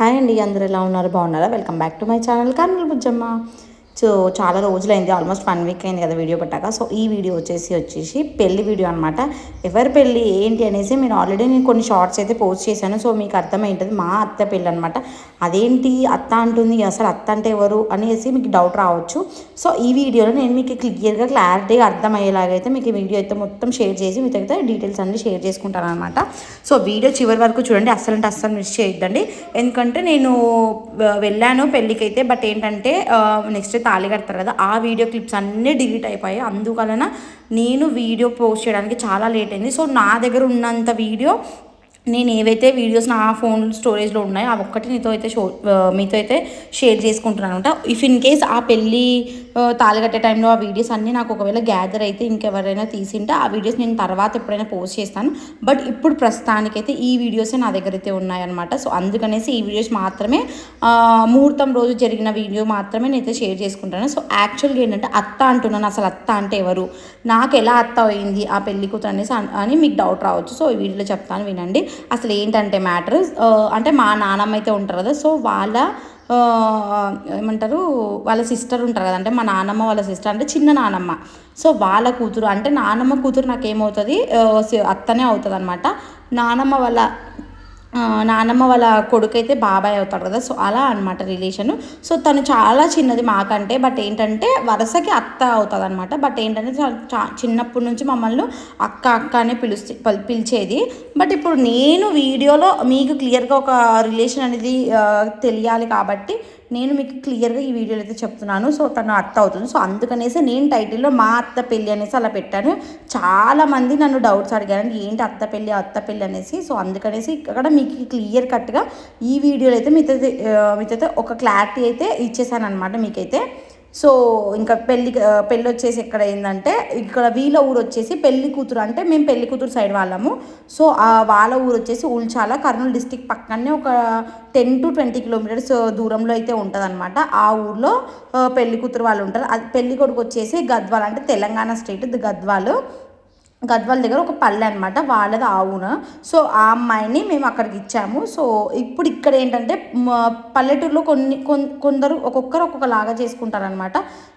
Hi అండి అందరు ఎలా ఉన్నారు? బాగున్నారా? Welcome back to my channel Kurnool Bujjamma. So చాలా రోజులైంది ఆల్మోస్ట్ వన్ వీక్ అయింది కదా వీడియో పెట్టాక. సో ఈ వీడియో వచ్చేసి వచ్చేసి పెళ్ళి వీడియో అనమాట ఎవరి పెళ్ళి ఏంటి అనేసి నేను ఆల్రెడీ నేను కొన్ని షార్ట్స్ అయితే పోస్ట్ చేశాను. సో మీకు అర్థమైంటుంది మా అత్త పెళ్ళి అనమాట అదేంటి అత్త అంటుంది? అసలు అత్త అంటే ఎవరు? అనేసి మీకు డౌట్ రావచ్చు. సో ఈ వీడియోలో నేను మీకు క్లియర్గా క్లారిటీగా అర్థమయ్యేలాగైతే మీకు ఈ వీడియో అయితే మొత్తం షేర్ చేసి మీతో అయితే డీటెయిల్స్ అన్ని షేర్ చేసుకుంటాను అనమాట సో వీడియో చివరి వరకు చూడండి. అస్సలు అంటే అస్సలు మిస్ చేయొద్దండి. ఎందుకంటే నేను వెళ్ళాను పెళ్ళికైతే. బట్ ఏంటంటే నెక్స్ట్ తాళి కడతారు కదా ఆ వీడియో క్లిప్స్ అన్నీ డిలీట్ అయిపోయాయి. అందువలన నేను వీడియో పోస్ట్ చేయడానికి చాలా లేట్ అయింది. సో నా దగ్గర ఉన్నంత వీడియో నేను ఏవైతే వీడియోస్ నా ఫోన్ స్టోరేజ్లో ఉన్నాయో అవి ఒక్కటి నీతో అయితే షో మీతో అయితే షేర్ చేసుకుంటున్నాను అనమాట. ఇఫ్ ఇన్ కేస్ ఆ పెళ్ళి ఆ, టైంలో ఆ వీడియోస్ అన్నీ నాకు ఒకవేళ గ్యాదర్ అయితే ఇంకెవరైనా తీసింటే ఆ వీడియోస్ నేను తర్వాత ఎప్పుడైనా పోస్ట్ చేస్తాను. బట్ ఇప్పుడు ప్రస్తుతానికైతే ఈ వీడియోసే నా దగ్గర అయితే ఉన్నాయన్నమాట. సో అందుకనేసి ఈ వీడియోస్ మాత్రమే ముహూర్తం రోజు జరిగిన వీడియో మాత్రమే నేనైతే షేర్ చేసుకుంటాను. సో యాక్చువల్గా ఏంటంటే అత్త అంటున్నాను అసలు అత్త అంటే ఎవరు? నాకు ఎలా అత్త అయింది ఆ పెళ్ళి కూతురు అనేసి అని మీకు డౌట్ రావచ్చు. సో ఈ వీడియోలో చెప్తాను వినండి. అసలు ఏంటంటే మ్యాటర్ అంటే మా నానమ్మ అయితే ఉంటారు కదా సో వాళ్ళ ఏమంటారు వాళ్ళ సిస్టర్ ఉంటారు కదా అంటే మా నానమ్మ వాళ్ళ సిస్టర్ అంటే చిన్న నానమ్మ. సో వాళ్ళ కూతురు అంటే నానమ్మ కూతురు నాకు ఏమవుతుంది అత్తనే అవుతుంది అనమాట నానమ్మ వాళ్ళ నానమ్మ వాళ్ళ కొడుకు అయితే బాబాయ్ అవుతాడు కదా. సో అలా అనమాట రిలేషన్ సో తను చాలా చిన్నది మాకంటే బట్ ఏంటంటే వరుసకి అత్త అవుతుంది అనమాట బట్ ఏంటంటే చా- చిన్నప్పటి నుంచి మమ్మల్ని అక్క అక్క అనే పిలుస్తే పిలిచేది. బట్ ఇప్పుడు నేను వీడియోలో మీకు క్లియర్గా ఒక రిలేషన్ అనేది తెలియాలి కాబట్టి నేను మీకు క్లియర్గా ఈ వీడియోలో అయితే చెప్తున్నాను. సో తను అత్త అవుతుంది. సో అందుకనేసి నేను టైటిల్లో మా అత్త పెళ్ళి అనేసి అలా పెట్టాను. చాలా మంది నన్ను డౌట్స్ అడిగారు ఏంటి అత్త పెళ్ళి అత్త పెళ్ళి అనేసి? సో అందుకనేసి ఇక్కడ మీకు క్లియర్ కట్గా ఈ వీడియోలో అయితే మీతో మీతో ఒక క్లారిటీ అయితే ఇచ్చేసాను అనమాట మీకైతే. సో ఇంకా పెళ్ళి పెళ్ళి వచ్చేసి ఎక్కడ ఏంటంటే ఇక్కడ వీళ్ళ ఊరు వచ్చేసి పెళ్ళి కూతురు అంటే మేము పెళ్ళి కూతురు సైడ్ వాళ్ళము. సో ఆ వాళ్ళ ఊరు వచ్చేసి ఉల్చాల కర్నూలు డిస్టిక్ పక్కనే ఒక టెన్ టు ట్వంటీ కిలోమీటర్స్ దూరంలో అయితే ఉంటుందన్నమాట. ఆ ఊర్లో పెళ్ళి కూతురు వాళ్ళు ఉంటారు. అది పెళ్ళి కొడుకు వచ్చేసి గద్వాల్ అంటే తెలంగాణ స్టేట్ గద్వాల్. గద్వాల దగ్గర ఒక పల్లె అనమాట వాళ్ళది ఆవున. సో ఆ అమ్మాయిని మేము అక్కడికి ఇచ్చాము. సో ఇప్పుడు ఇక్కడ ఏంటంటే పల్లెటూరులో కొన్ని కొందరు ఒక్కొక్కరు ఒక్కొక్కలాగా చేసుకుంటారనమాట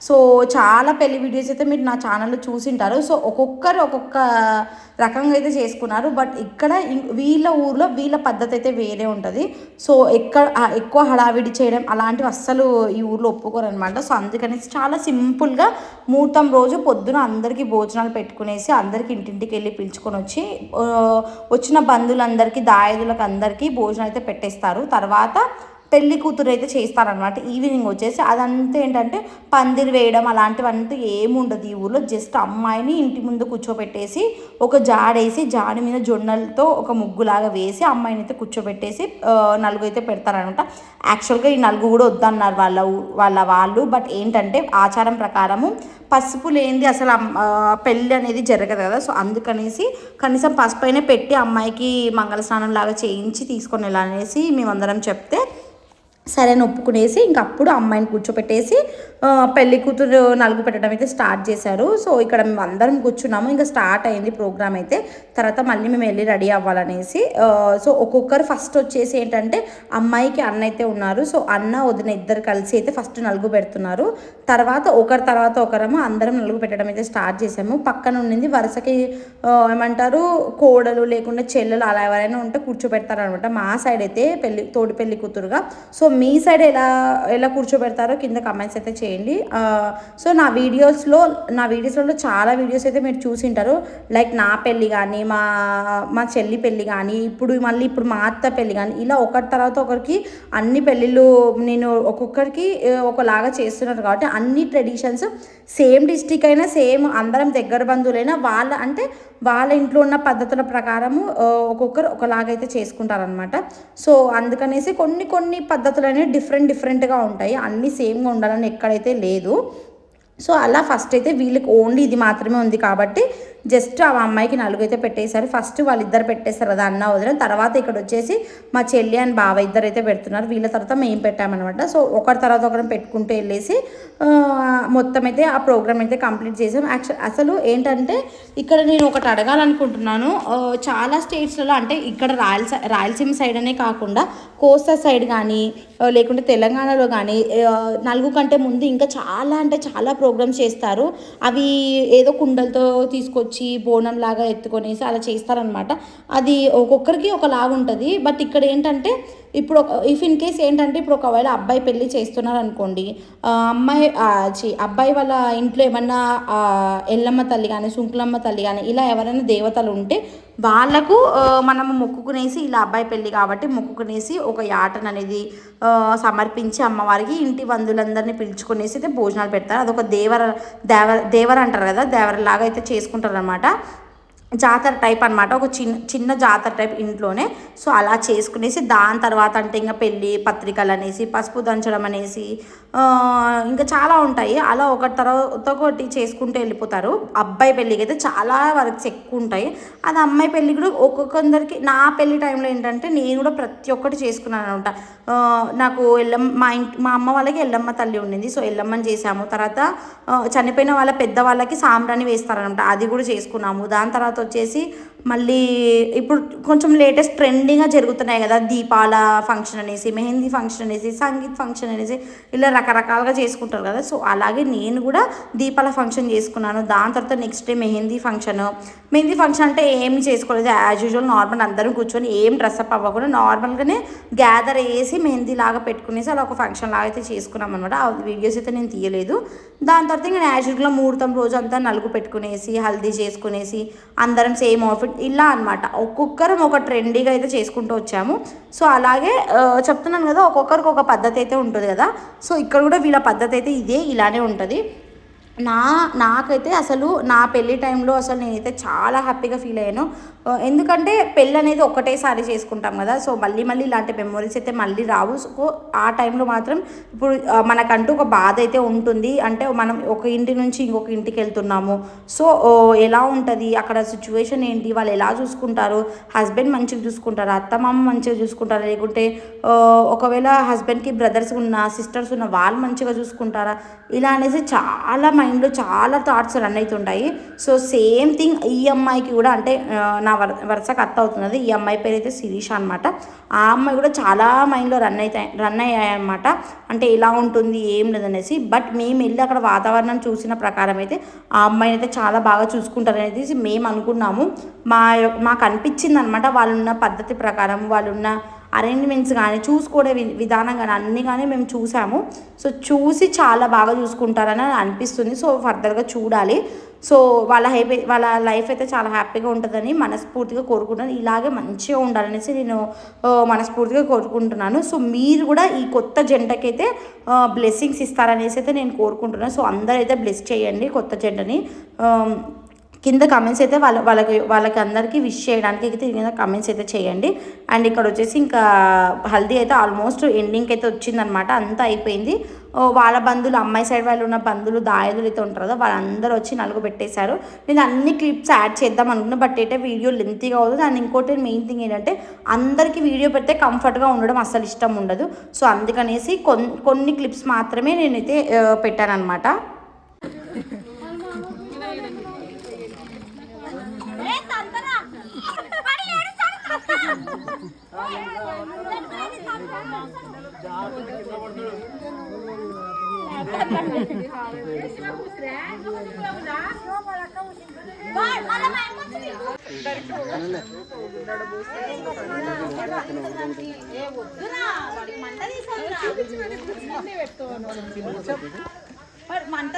సో చాలా పెళ్ళి వీడియోస్ అయితే మీరు నా ఛానల్లో చూసింటారు. సో ఒక్కొక్కరు ఒక్కొక్క రకంగా అయితే చేసుకున్నారు. బట్ ఇక్కడ వీళ్ళ ఊర్లో వీళ్ళ పద్ధతి అయితే వేరే ఉంటుంది. సో ఎక్కడ ఎక్కువ హడావిడి చేయడం అలాంటివి అస్సలు ఈ ఊర్లో ఒప్పుకోరు అనమాట సో అందుకనేసి చాలా సింపుల్గా ముహూర్తం రోజు పొద్దున అందరికీ భోజనాలు పెట్టుకునేసి అందరికీ ఇంటింటికి వెళ్ళి పిలుచుకొని వచ్చి వచ్చిన బంధువులందరికీ దాయదులకు అందరికీ భోజనం అయితే పెట్టేస్తారు. తర్వాత పెళ్ళి కూతురు అయితే చేస్తారనమాట ఈవినింగ్ వచ్చేసి అదంతా ఏంటంటే పందిరి వేయడం అలాంటివంతా ఏముండదు ఈ ఊర్లో జస్ట్ అమ్మాయిని ఇంటి ముందు కూర్చోబెట్టేసి ఒక జాడేసి జాడి మీద జొన్నలతో ఒక ముగ్గులాగా వేసి అమ్మాయిని అయితే కూర్చోబెట్టేసి నలుగు అయితే పెడతారనమాట యాక్చువల్గా ఈ నలుగు కూడా వద్దన్నారు వాళ్ళ వాళ్ళ వాళ్ళు. బట్ ఏంటంటే ఆచారం ప్రకారము పసుపు లేనిది అసలు పెళ్ళి అనేది జరగదు కదా. సో అందుకనేసి కనీసం పసుపు అయినా పెట్టి అమ్మాయికి మంగళ స్నానం లాగా చేయించి తీసుకొని వెళ్ళాలనేసి మేమందరం చెప్తే సరే అని ఒప్పుకునేసి ఇంక అప్పుడు అమ్మాయిని కూర్చోపెట్టేసి పెళ్ళి కూతురు నలుగు పెట్టడం అయితే స్టార్ట్ చేశారు. సో ఇక్కడ మేము అందరం కూర్చున్నాము. ఇంకా స్టార్ట్ అయింది ప్రోగ్రామ్ అయితే. తర్వాత మళ్ళీ మేము వెళ్ళి రెడీ అవ్వాలనేసి సో ఒక్కొక్కరు ఫస్ట్ వచ్చేసి ఏంటంటే అమ్మాయికి అన్న అయితే ఉన్నారు. సో అన్న వదిన ఇద్దరు కలిసి అయితే ఫస్ట్ నలుగు పెడుతున్నారు. తర్వాత ఒకరి తర్వాత ఒకరము అందరం నలుగు పెట్టడం అయితే స్టార్ట్ చేసాము పక్కన ఉండింది వరుసకి ఏమంటారు కోడలు లేకుండా చెల్లెలు అలా ఎవరైనా ఉంటే కూర్చోపెడతారనమాట. మా సైడ్ అయితే పెళ్ళి తోడి పెళ్ళి కూతురుగా. సో మీ సైడ్ ఎలా ఎలా కూర్చోబెడతారో కింద కమెంట్స్ అయితే చేయండి. సో నా వీడియోస్లో నా వీడియోస్లో చాలా వీడియోస్ అయితే మీరు చూసింటారు. లైక్ నా పెళ్ళి కానీ మా మా చెల్లి పెళ్ళి కానీ ఇప్పుడు మళ్ళీ ఇప్పుడు మా అత్త పెళ్ళి కానీ ఇలా ఒకటి తర్వాత ఒకరికి అన్ని పెళ్ళిళ్ళు నేను ఒక్కొక్కరికి ఒకలాగా చేస్తున్నారు కాబట్టి అన్ని ట్రెడిషన్స్ సేమ్ డిస్టిక్ అయినా సేమ్ అందరం దగ్గర బంధువులైనా వాళ్ళ అంటే వాళ్ళ ఇంట్లో ఉన్న పద్ధతుల ప్రకారము ఒక్కొక్కరు ఒకలాగైతే చేసుకుంటారనమాట సో అందుకనేసి కొన్ని కొన్ని పద్ధతులు అనేవి డిఫరెంట్ డిఫరెంట్గా ఉంటాయి. అన్నీ సేమ్గా ఉండాలని ఎక్కడైతే లేదు. సో అలా ఫస్ట్ అయితే వీళ్ళకి ఓన్లీ ఇది మాత్రమే ఉంది కాబట్టి జస్ట్ ఆ అమ్మాయికి నలుగు అయితే పెట్టేశారు. ఫస్ట్ వాళ్ళిద్దరు పెట్టేశారు కదా అన్న వదిన. తర్వాత ఇక్కడ వచ్చేసి మా చెల్లి అండ్ బావ ఇద్దరు అయితే పెడుతున్నారు. వీళ్ళ తర్వాత మేము పెట్టామన్నమాట. సో ఒకరి తర్వాత ఒకరిని పెట్టుకుంటూ వెళ్ళేసి మొత్తం అయితే ఆ ప్రోగ్రామ్ అయితే కంప్లీట్ చేసాం. యాక్చువల్ అసలు ఏంటంటే ఇక్కడ నేను ఒకటి అడగాలనుకుంటున్నాను. చాలా స్టేట్స్లలో అంటే ఇక్కడ రాయలసీ రాయలసీమ సైడ్ అనే కాకుండా కోస్తా సైడ్ కానీ లేకుంటే తెలంగాణలో కానీ నలుగు కంటే ముందు ఇంకా చాలా అంటే చాలా ప్రోగ్రామ్స్ చేస్తారు. అవి ఏదో కుండలతో తీసుకొచ్చి బోనం లాగా ఎత్తుకొనేసి అలా చేస్తారనమాట అది ఒక్కొక్కరికి ఒక లాగా ఉంటుంది. బట్ ఇక్కడ ఏంటంటే ఇప్పుడు ఇఫ్ ఇన్ కేస్ ఏంటంటే ఇప్పుడు ఒకవేళ అబ్బాయి పెళ్ళి చేస్తున్నారు అనుకోండి అమ్మాయి చి అబ్బాయి వాళ్ళ ఇంట్లో ఏమన్నా ఎల్లమ్మ తల్లి కానీ సుంకులమ్మ తల్లి కానీ ఇలా ఎవరైనా దేవతలు ఉంటే వాళ్ళకు మనము మొక్కుకునేసి ఇలా అబ్బాయి పెళ్ళి కాబట్టి మొక్కుకునేసి ఒక యాటను అనేది సమర్పించి అమ్మవారికి ఇంటి బంధువులందరినీ పిలుచుకునేసి అయితే భోజనాలు పెడతారు. అదొక దేవర దేవర దేవర అంటారు కదా దేవర లాగా అయితే చేసుకుంటారు అనమాట జాతర టైప్ అనమాట ఒక చిన్న చిన్న జాతర టైప్ ఇంట్లోనే. సో అలా చేసుకునేసి దాని తర్వాత అంటే ఇంకా పెళ్ళి పత్రికలు అనేసి పసుపు దంచడం అనేసి ఇంకా చాలా ఉంటాయి. అలా ఒకటి తర్వాత ఒకటి చేసుకుంటూ వెళ్ళిపోతారు. అబ్బాయి పెళ్ళికి అయితే చాలా వర్క్స్ ఎక్కువ ఉంటాయి. అది అమ్మాయి పెళ్ళి కూడా ఒక్కొక్కరికి నా పెళ్ళి టైంలో ఏంటంటే నేను కూడా ప్రతి ఒక్కటి చేసుకున్నాను అనమాట. నాకు ఎల్లమ్మ మా ఇంటి మా అమ్మ వాళ్ళకి ఎల్లమ్మ తల్లి ఉండింది. సో ఎల్లమ్మని చేసాము తర్వాత చనిపోయిన వాళ్ళ పెద్ద వాళ్ళకి సాంబ్రాణి వేస్తారనమాట అది కూడా చేసుకున్నాము. దాని తర్వాత వచ్చేసి మళ్ళీ ఇప్పుడు కొంచెం లేటెస్ట్ ట్రెండింగ్గా జరుగుతున్నాయి కదా దీపాల ఫంక్షన్ అనేసి మెహందీ ఫంక్షన్ అనేసి సంగీత్ ఫంక్షన్ అనేసి ఇలా రకరకాలుగా చేసుకుంటారు కదా. సో అలాగే నేను కూడా దీపాల ఫంక్షన్ చేసుకున్నాను. దాని తర్వాత next day mehndi function. Mehndi function అంటే ఏమి చేసుకోలేదు. యాజ్ యూజువల్ నార్మల్ అందరం కూర్చొని ఏం డ్రెస్అప్ అవ్వకుండా నార్మల్గానే గ్యాదర్ వేసి మెహందీ లాగా పెట్టుకునేసి అలా ఒక ఫంక్షన్ లాగా అయితే చేసుకున్నాం అనమాట ఆ వీడియోస్ అయితే నేను తీయలేదు. దాని తర్వాత ఇంకా యాజ్ యూజువల్గా ముహూర్తం రోజు అంతా నలుగు పెట్టుకునేసి హల్దీ చేసుకునేసి అందరం సేమ్ ఆఫిట్ ఇలా అనమాట ఒక్కొక్కరం ఒక ట్రెండీగా అయితే చేసుకుంటూ వచ్చాము. సో అలాగే చెప్తున్నాను కదా ఒక్కొక్కరికి ఒక పద్ధతి అయితే ఉంటుంది కదా. సో ఇక్కడ కూడా వీళ్ళ పద్ధతి అయితే ఇదే ఇలానే ఉంటుంది. నా నాకైతే అసలు నా పెళ్ళి టైంలో అసలు నేనైతే చాలా హ్యాపీగా ఫీల్ అయ్యాను. ఎందుకంటే పెళ్ళి అనేది ఒకటేసారి చేసుకుంటాం కదా సో మళ్ళీ మళ్ళీ ఇలాంటి మెమొరీస్ అయితే మళ్ళీ రావు. సో ఆ టైంలో మాత్రం ఇప్పుడు మనకంటూ ఒక బాధ అయితే ఉంటుంది. అంటే మనం ఒక ఇంటి నుంచి ఇంకొక ఇంటికి వెళ్తున్నాము. సో ఎలా ఉంటుంది? అక్కడ సిచ్యువేషన్ ఏంటి? వాళ్ళు ఎలా చూసుకుంటారు? హస్బెండ్ మంచిగా చూసుకుంటారు? అత్తమామ మంచిగా చూసుకుంటారా? లేకుంటే ఒకవేళ హస్బెండ్కి బ్రదర్స్ ఉన్న సిస్టర్స్ ఉన్న వాళ్ళు మంచిగా చూసుకుంటారా? ఇలా అనేసి చాలా మైండ్లో చాలా థాట్స్ రన్ అవుతుంటాయి సో సేమ్ థింగ్ ఈ అమ్మాయికి కూడా అంటే నా వర వరుసకు అత్త అవుతున్నది. ఈ అమ్మాయి పేరు అయితే శిరీష అనమాట ఆ అమ్మాయి కూడా చాలా మైండ్లో రన్ అవుతాయి రన్ అయ్యాయి అనమాట అంటే ఎలా ఉంటుంది ఏం లేదనేసి. బట్ మేము వెళ్ళి అక్కడ వాతావరణం చూసిన ప్రకారం అయితే ఆ అమ్మాయిని అయితే చాలా బాగా చూసుకుంటారనేది మేము అనుకున్నాము మా మాకు అనిపించింది అనమాట వాళ్ళున్న పద్ధతి ప్రకారం వాళ్ళున్న అరేంజ్మెంట్స్ కానీ చూసుకోవడే వి- విధానం కానీ అన్నీ కానీ మేము చూసాము. సో చూసి చాలా బాగా చూసుకుంటారని అనిపిస్తుంది. సో ఫర్దర్గా చూడాలి. సో వాళ్ళ హ్యాపీ వాళ్ళ లైఫ్ అయితే చాలా హ్యాపీగా ఉంటుందని మనస్ఫూర్తిగా కోరుకుంటాను ఇలాగే మంచిగా ఉండాలనేసి నేను మనస్ఫూర్తిగా కోరుకుంటున్నాను. సో మీరు కూడా ఈ కొత్త జంటకైతే బ్లెస్సింగ్స్ ఇస్తారనేసి అయితే నేను కోరుకుంటున్నాను. సో అందరైతే అయితే బ్లెస్ చేయండి కొత్త జంటని. కింద కమెంట్స్ అయితే వాళ్ళ వాళ్ళకి వాళ్ళకి అందరికీ విష్ చేయడానికి అయితే కింద కమెంట్స్ అయితే చేయండి. అండ్ ఇక్కడ వచ్చేసి ఇంకా హల్దీ అయితే ఆల్మోస్ట్ ఎండింగ్కి అయితే వచ్చిందనమాట అంతా అయిపోయింది. వాళ్ళ బంధువులు అమ్మాయి సైడ్ వాళ్ళు ఉన్న బంధువులు దాయదులు అయితే ఉంటారు కదా వాళ్ళందరూ వచ్చి నలుగు పెట్టేశారు. నేను అన్ని క్లిప్స్ యాడ్ చేద్దాం అనుకున్నా బట్ అయితే వీడియో లెంతీగా అవుతుంది. అండ్ ఇంకోటి మెయిన్ థింగ్ ఏంటంటే అందరికీ వీడియో పెడితే కంఫర్ట్గా ఉండడం అస్సలు ఇష్టం ఉండదు. సో అందుకనేసి కొన్ని కొన్ని క్లిప్స్ మాత్రమే నేనైతే పెట్టాను అనమాట మంట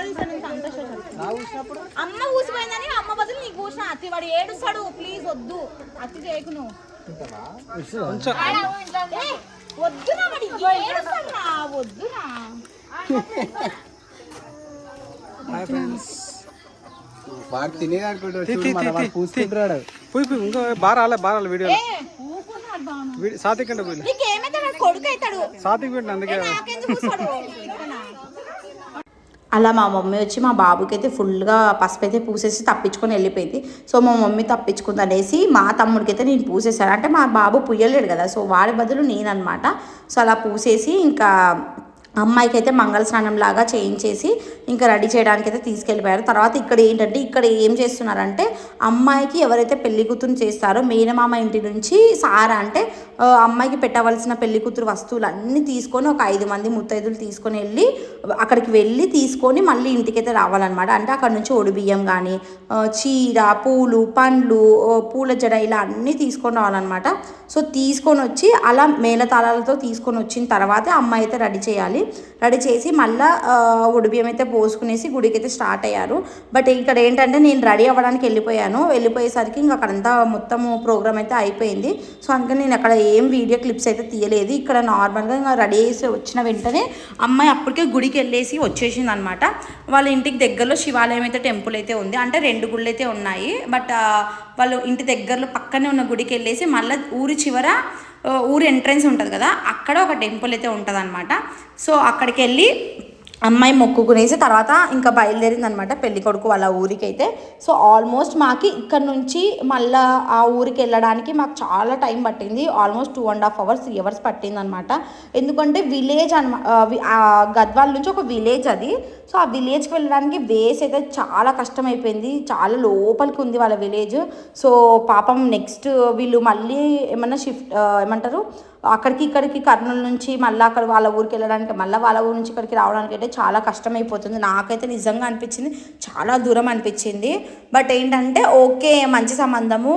అమ్మ ఊసిపోయిందని అమ్మ బదులు నీకు ఊసిన. అత్తి వాడు ఏడుస్తాడు. ప్లీజ్ వద్దు. అత్తి చేయకు నువ్వు. వద్దునా వద్దునా? వాడు తినేది అనుకుంటాడు పూసుకుంటున్నాడు. పోయి పోయి ఇంకా బాగా రాలే బాగా రాలే వీడియో సాతిక్ అంటే పోయి నీకేమైతే వాడు కొడుకు అవుతాడు? సాతిక్ పెట్టిన అందుకే? అలా మా మమ్మీ వచ్చి మా బాబుకి అయితే ఫుల్గా పసుపు అయితే పూసేసి తప్పించుకొని వెళ్ళిపోయింది. సో మా మమ్మీ తప్పించుకుంది అనేసి మా తమ్ముడికైతే నేను పూసేసాను అంటే మా బాబు పుయ్యలేడు కదా సో వాడి బదులు నేననమాట సో అలా పూసేసి ఇంకా అమ్మాయికి అయితే మంగళ స్నానం లాగా చేయించేసి ఇంకా రెడీ చేయడానికి అయితే తీసుకెళ్ళిపోయారు. తర్వాత ఇక్కడ ఏంటంటే ఇక్కడ ఏం చేస్తున్నారంటే అమ్మాయికి ఎవరైతే పెళ్ళి కూతురు చేస్తారో మేనమామ ఇంటి నుంచి సారా అంటే అమ్మాయికి పెట్టవలసిన పెళ్ళి కూతురు వస్తువులు అన్నీ తీసుకొని ఒక ఐదు మంది ముత్తైదులు తీసుకొని వెళ్ళి అక్కడికి వెళ్ళి తీసుకొని మళ్ళీ ఇంటికైతే రావాలన్నమాట. అంటే అక్కడ నుంచి ఒడిబియ్యం కానీ చీర పూలు పండ్లు పూల జడ ఇలా అన్నీ తీసుకొని రావాలన్నమాట. సో తీసుకొని వచ్చి అలా మేళతాళాలతో తీసుకొని వచ్చిన తర్వాతే అమ్మాయి అయితే రెడీ చేయాలి. రెడీ చేసి మళ్ళీ ఉడిబియ్యం అయితే పోసుకునేసి గుడికి అయితే స్టార్ట్ అయ్యారు. బట్ ఇక్కడ ఏంటంటే నేను రెడీ అవ్వడానికి వెళ్ళిపోయాను. వెళ్ళిపోయేసరికి ఇంకా అక్కడంతా మొత్తము ప్రోగ్రామ్ అయితే అయిపోయింది. సో అందుకని నేను అక్కడ ఏం వీడియో క్లిప్స్ అయితే తీయలేదు. ఇక్కడ నార్మల్గా ఇంకా రెడీ చేసి వచ్చిన వెంటనే అమ్మాయి అప్పటికే గుడికి వెళ్ళేసి వచ్చేసింది అనమాట వాళ్ళ ఇంటికి దగ్గరలో శివాలయం అయితే టెంపుల్ అయితే ఉంది. అంటే రెండు గుళ్ళు అయితే ఉన్నాయి. బట్ వాళ్ళు ఇంటి దగ్గరలో పక్కనే ఉన్న గుడికి వెళ్ళేసి మళ్ళీ ఊరి చివర ఊరు ఎంట్రన్స్ ఉంటుంది కదా అక్కడ ఒక టెంపుల్ అయితే ఉంటుంది అనమాట సో అక్కడికి వెళ్ళి అమ్మాయి మొక్కుకునేసి తర్వాత ఇంకా బయలుదేరింది అనమాట పెళ్ళి కొడుకు వాళ్ళ ఊరికి అయితే సో ఆల్మోస్ట్ మాకి ఇక్కడ నుంచి మళ్ళా ఆ ఊరికి వెళ్ళడానికి మాకు చాలా టైం పట్టింది. Almost two and half hours three hours పట్టింది అనమాట ఎందుకంటే విలేజ్ అనమా గద్వాల్ నుంచి ఒక విలేజ్ అది. సో ఆ విలేజ్కి వెళ్ళడానికి వేస్ అయితే చాలా కష్టమైపోయింది. చాలా లోపలికి ఉంది వాళ్ళ విలేజ్ సో పాపం నెక్స్ట్ వీళ్ళు మళ్ళీ ఏమన్నా షిఫ్ట్ ఏమంటారు? అక్కడికి ఇక్కడికి కర్నూలు నుంచి మళ్ళీ అక్కడ వాళ్ళ ఊరికి వెళ్ళడానికి మళ్ళీ వాళ్ళ ఊరి నుంచి ఇక్కడికి రావడానికి అయితే చాలా కష్టమైపోతుంది. నాకైతే నిజంగా అనిపించింది. చాలా దూరం అనిపించింది. బట్ ఏంటంటే ఓకే మంచి సంబంధము.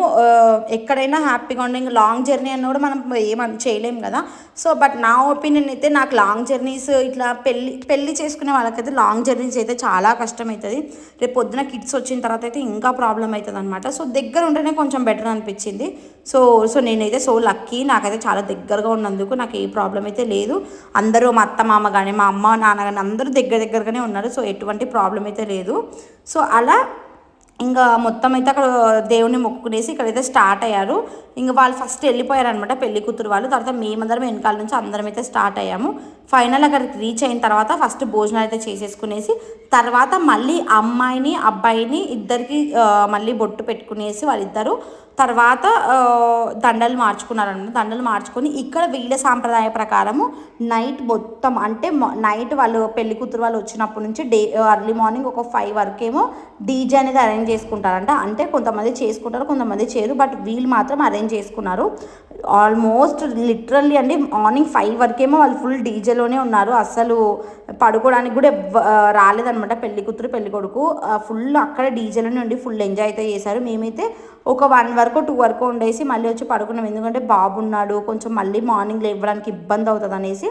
ఎక్కడైనా హ్యాపీగా ఉండే ఇంకా లాంగ్ జర్నీ అని కూడా మనం ఏం చేయలేం కదా. సో బట్ నా ఒపీనియన్ అయితే నాకు లాంగ్ జర్నీస్ ఇట్లా పెళ్ళి పెళ్ళి చేసుకునే వాళ్ళకైతే లాంగ్ జర్నీస్ అయితే చాలా కష్టమవుతుంది రేపు పొద్దున కిడ్స్ వచ్చిన తర్వాత అయితే ఇంకా ప్రాబ్లం అవుతుంది అనమాట సో దగ్గర ఉంటేనే కొంచెం బెటర్ అనిపించింది. సో సో నేనైతే సో లక్కీ నాకైతే చాలా దగ్గరగా ఉన్నందుకు నాకు ఏ ప్రాబ్లం అయితే లేదు. అందరూ మా అత్త మామ కానీ మా అమ్మ నాన్న కానీ అందరూ దగ్గర దగ్గరగానే ఉన్నారు. సో ఎటువంటి ప్రాబ్లం అయితే లేదు. సో అలా ఇంకా మొత్తం అయితే అక్కడ దేవుని మొక్కుకునేసి ఇక్కడైతే స్టార్ట్ అయ్యారు. ఇంకా వాళ్ళు ఫస్ట్ వెళ్ళిపోయారు అనమాట పెళ్ళి కూతురు వాళ్ళు. తర్వాత మేమందరం వెనకాల నుంచి అందరం అయితే స్టార్ట్ అయ్యాము. ఫైనల్ అక్కడికి రీచ్ అయిన తర్వాత ఫస్ట్ భోజనాలు అయితే చేసేసుకునేసి తర్వాత మళ్ళీ అమ్మాయిని అబ్బాయిని ఇద్దరికి మళ్ళీ బొట్టు పెట్టుకునేసి వాళ్ళిద్దరు తర్వాత దండలు మార్చుకున్నారనమాట దండలు మార్చుకొని ఇక్కడ వీళ్ళ సాంప్రదాయ ప్రకారము నైట్ మొత్తం అంటే నైట్ వాళ్ళు పెళ్ళి కూతురు వాళ్ళు వచ్చినప్పటి నుంచి డే అర్లీ మార్నింగ్ ఒక ఫైవ్ వరకేమో డీజే అనేది అరేంజ్ చేసుకుంటారంట. అంటే కొంతమంది చేసుకుంటారు కొంతమంది చేయరు బట్ వీళ్ళు మాత్రం అరేంజ్ చేసుకున్నారు. ఆల్మోస్ట్ లిటరల్లీ అండి మార్నింగ్ ఫైవ్ వరకేమో వాళ్ళు ఫుల్ డీజే డీజేలోనే ఉన్నారు. అసలు పడుకోవడానికి కూడా రాలేదనమాట పెళ్ళి కూతురు పెళ్ళి కొడుకు. ఫుల్ అక్కడ డీజేలోనే ఉండి ఫుల్ ఎంజాయ్ అయితే చేశారు. మేమైతే ఒక వన్ వరకు టూ వరకు ఉండేసి మళ్ళీ వచ్చి పడుకున్నాం. ఎందుకంటే బాబు ఉన్నాడు. కొంచెం మళ్ళీ మార్నింగ్ లేవడానికి ఇబ్బంది అవుతుంది అనేసి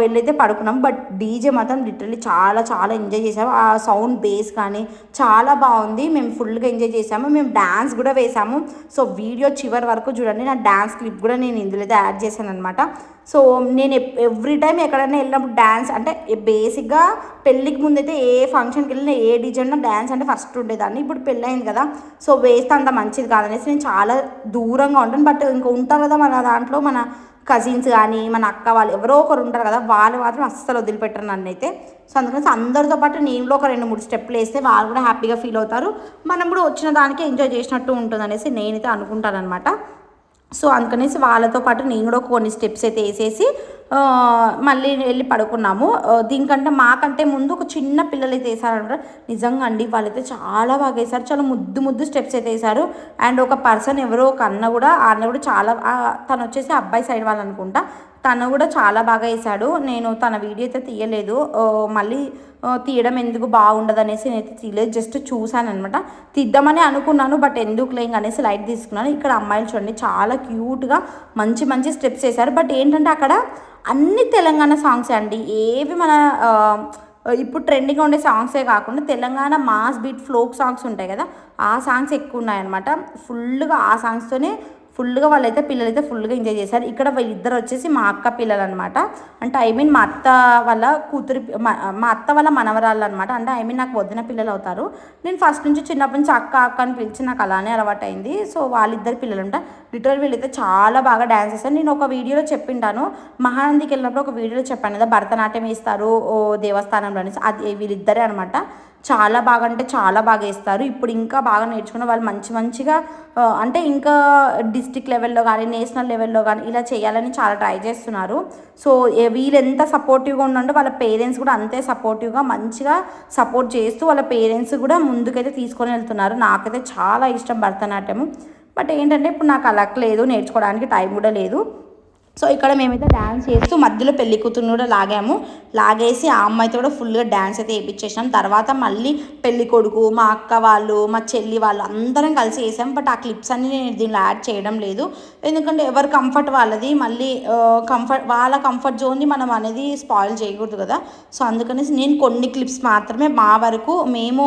వెళ్ళైతే పడుకున్నాం. బట్ డీజే మాత్రం లిటరలీ చాలా చాలా ఎంజాయ్ చేసాము ఆ సౌండ్ బేస్ కానీ చాలా బాగుంది. మేము ఫుల్గా ఎంజాయ్ చేసాము మేము డ్యాన్స్ కూడా వేసాము సో వీడియో చివరి వరకు చూడండి. నా డ్యాన్స్ క్లిప్ కూడా నేను ఇందులో అయితే యాడ్ చేశాను అనమాట సో నేను ఎవ్రీ టైం ఎక్కడైనా వెళ్ళినప్పుడు డ్యాన్స్ అంటే బేసిక్గా పెళ్ళికి ముందైతే ఏ ఫంక్షన్కి వెళ్ళినా ఏ డీజే డ్యాన్స్ అంటే ఫస్ట్ ఉండేదాన్ని. ఇప్పుడు పెళ్ళి అయింది కదా. సో వేస్తే అంత మంచిది కాదనేసి నేను చాలా దూరంగా ఉంటాను. బట్ ఇంకా ఉంటారు కదా మన దాంట్లో మన కజిన్స్ కానీ మన అక్క వాళ్ళు ఎవరో ఒకరు ఉంటారు కదా వాళ్ళు మాత్రం అస్సలు వదిలిపెట్టరు నన్ను అయితే. సో అందుకని అందరితో పాటు నేను కూడా ఒక రెండు మూడు స్టెప్లు వేస్తే వాళ్ళు కూడా హ్యాపీగా ఫీల్ అవుతారు. మనం కూడా వచ్చిన దానికి ఎంజాయ్ చేసినట్టు ఉంటుంది అనేసి నేనైతే అనుకుంటాను అనమాట సో అందుకనేసి వాళ్ళతో పాటు నేను కూడా కొన్ని స్టెప్స్ అయితే వేసేసి మళ్ళీ వెళ్ళి పడుకున్నాము. దీనికంటే మాకంటే ముందు ఒక చిన్న పిల్లలు అయితే వేసారనమాట. నిజంగా అండి వాళ్ళైతే చాలా బాగా వేసారు. చాలా ముద్దు ముద్దు స్టెప్స్ అయితే వేసారు. అండ్ ఒక పర్సన్ ఎవరో ఒక అన్న కూడా ఆ అన్న కూడా చాలా తను వచ్చేసి అబ్బాయి సైడ్ వాళ్ళు అనుకుంటా. తను కూడా చాలా బాగా వేశాడు. నేను తన వీడియో అయితే తీయలేదు. మళ్ళీ తీయడం ఎందుకు బాగుండదు అనేసి నేనైతే తీయలేదు. జస్ట్ చూశాను అనమాట తీద్దామని అనుకున్నాను బట్ ఎందుకు లేంగ్ అనేసి లైట్ తీసుకున్నాను. ఇక్కడ అమ్మాయిలు చూడండి చాలా క్యూట్గా మంచి మంచి స్టెప్స్ వేశారు. బట్ ఏంటంటే అక్కడ అన్ని తెలంగాణ సాంగ్స్ అండి. ఏవి మన ఇప్పుడు ట్రెండింగ్గా ఉండే సాంగ్సే కాకుండా Telangana mass beat folk songs ఉంటాయి కదా ఆ సాంగ్స్ ఎక్కువ ఉన్నాయన్నమాట. ఫుల్గా ఆ సాంగ్స్తోనే ఫుల్గా వాళ్ళైతే పిల్లలైతే ఫుల్గా ఎంజాయ్ చేశారు. ఇక్కడ వీళ్ళిద్దరు వచ్చేసి మా అక్క పిల్లలు అనమాట అంటే ఐ మీన్ మా అత్త వాళ్ళ కూతురి మా మా అత్త వాళ్ళ మనవరాళ్ళు అనమాట అంటే ఐ మీన్ నాకు వదిన పిల్లలు అవుతారు నేను ఫస్ట్ నుంచి చిన్నప్పటి నుంచి అక్క అక్క అని పిలిచి నాకు అలానే అలవాటు అయింది సో వాళ్ళిద్దరు పిల్లలు ఉంటారు లిటరల్ వీళ్ళైతే చాలా బాగా డ్యాన్స్ చేశారు. నేను ఒక వీడియోలో చెప్పింటాను. మహానందికి వెళ్ళినప్పుడు ఒక వీడియోలో చెప్పాను కదా భరతనాట్యం వేస్తారు ఓ దేవస్థానంలో అనేసి. అది వీళ్ళిద్దరే అనమాట. చాలా బాగా అంటే చాలా బాగా వేస్తారు. ఇప్పుడు ఇంకా బాగా నేర్చుకున్న వాళ్ళు మంచి మంచిగా అంటే ఇంకా డిస్టిక్ లెవెల్లో కానీ నేషనల్ లెవెల్లో కానీ ఇలా చేయాలని చాలా ట్రై చేస్తున్నారు. సో వీళ్ళు ఎంత సపోర్టివ్గా ఉండంటే వాళ్ళ పేరెంట్స్ కూడా అంతే సపోర్టివ్గా మంచిగా సపోర్ట్ చేస్తూ వాళ్ళ పేరెంట్స్ కూడా ముందుకైతే తీసుకొని వెళ్తున్నారు. నాకైతే చాలా ఇష్టం భరతనాట్యం బట్ ఏంటంటే ఇప్పుడు నాకు అలా లేదు నేర్చుకోవడానికి టైం కూడా లేదు. సో ఇక్కడ మేమైతే డ్యాన్స్ చేస్తూ మధ్యలో పెళ్ళి కూతురుని కూడా లాగాము. లాగేసి ఆ అమ్మాయితో కూడా ఫుల్గా డ్యాన్స్ అయితే వేయించేసాం తర్వాత మళ్ళీ పెళ్ళి కొడుకు మా అక్క వాళ్ళు మా చెల్లి వాళ్ళు అందరం కలిసి వేసాం. బట్ ఆ క్లిప్స్ అన్ని నేను దీనిలో యాడ్ చేయడం లేదు. ఎందుకంటే ఎవరు కంఫర్ట్ వాళ్ళది. మళ్ళీ కంఫర్ట్ వాళ్ళ కంఫర్ట్ జోన్ని మనం అనేది స్పాయిల్ చేయకూడదు కదా. సో అందుకనేసి నేను కొన్ని క్లిప్స్ మాత్రమే మా వరకు మేము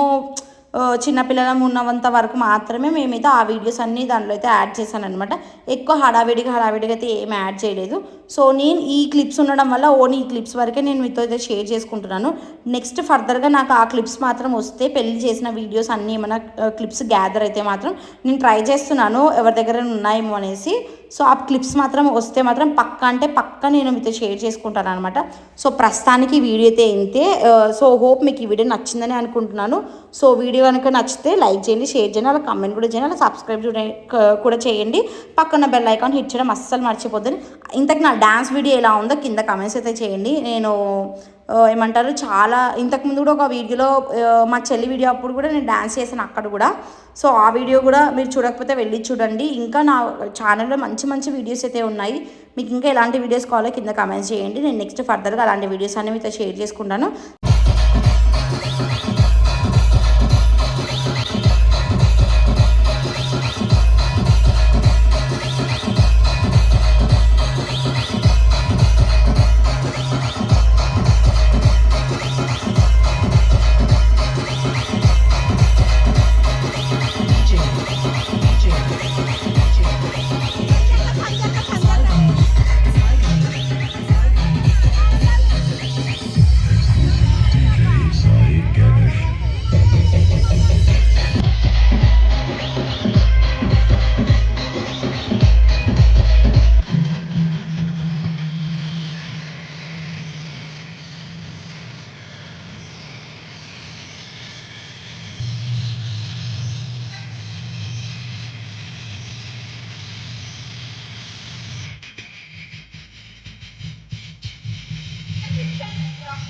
చిన్నపిల్లలం ఉన్నంత వరకు మాత్రమే మేమైతే ఆ వీడియోస్ అన్నీ దాంట్లో అయితే యాడ్ చేశాను అనమాట ఎక్కువ హడావిడిగా హడావిడిగా అయితే ఏం యాడ్ చేయలేదు. సో నేను ఈ క్లిప్స్ ఉండడం వల్ల ఓన్ ఈ క్లిప్స్ వరకే నేను మీతో అయితే షేర్ చేసుకుంటున్నాను. నెక్స్ట్ ఫర్దర్గా నాకు ఆ క్లిప్స్ మాత్రం వస్తే పెళ్ళి చేసిన వీడియోస్ అన్నీ ఏమైనా క్లిప్స్ గ్యాదర్ అయితే మాత్రం నేను ట్రై చేస్తున్నాను. ఎవరి దగ్గర ఉన్నాయేమో అనేసి. సో ఆ క్లిప్స్ మాత్రం వస్తే మాత్రం పక్క అంటే పక్క నేను మీతో షేర్ చేసుకుంటాను అనమాట సో ప్రస్తుతానికి వీడియో అయితే ఇంతే. సో హోప్ మీకు ఈ వీడియో నచ్చిందని అనుకుంటున్నాను. సో వీడియో కనుక నచ్చితే లైక్ చేయండి షేర్ చేయండి అలా కమెంట్ కూడా చేయండి అలా సబ్స్క్రైబ్ కూడా చేయండి. పక్కన బెల్ ఐకాన్ హిట్ చేయడం అస్సలు మర్చిపోద్దని ఇంతకు నా డ్యాన్స్ వీడియో ఎలా ఉందో కింద కమెంట్స్ అయితే చేయండి. నేను ఏమంటారు చాలా ఇంతకుముందు కూడా ఒక వీడియోలో మా చెల్లి వీడియో అప్పుడు కూడా నేను డ్యాన్స్ చేశాను అక్కడ కూడా. సో ఆ వీడియో కూడా మీరు చూడకపోతే వెళ్ళి చూడండి. ఇంకా నా ఛానల్లో మంచి మంచి వీడియోస్ అయితే ఉన్నాయి. మీకు ఇంకా ఎలాంటి వీడియోస్ కావాలో కింద కమెంట్స్ చేయండి. నేను నెక్స్ట్ ఫర్దర్గా అలాంటి వీడియోస్ అన్ని మీతో షేర్ చేసుకుంటాను.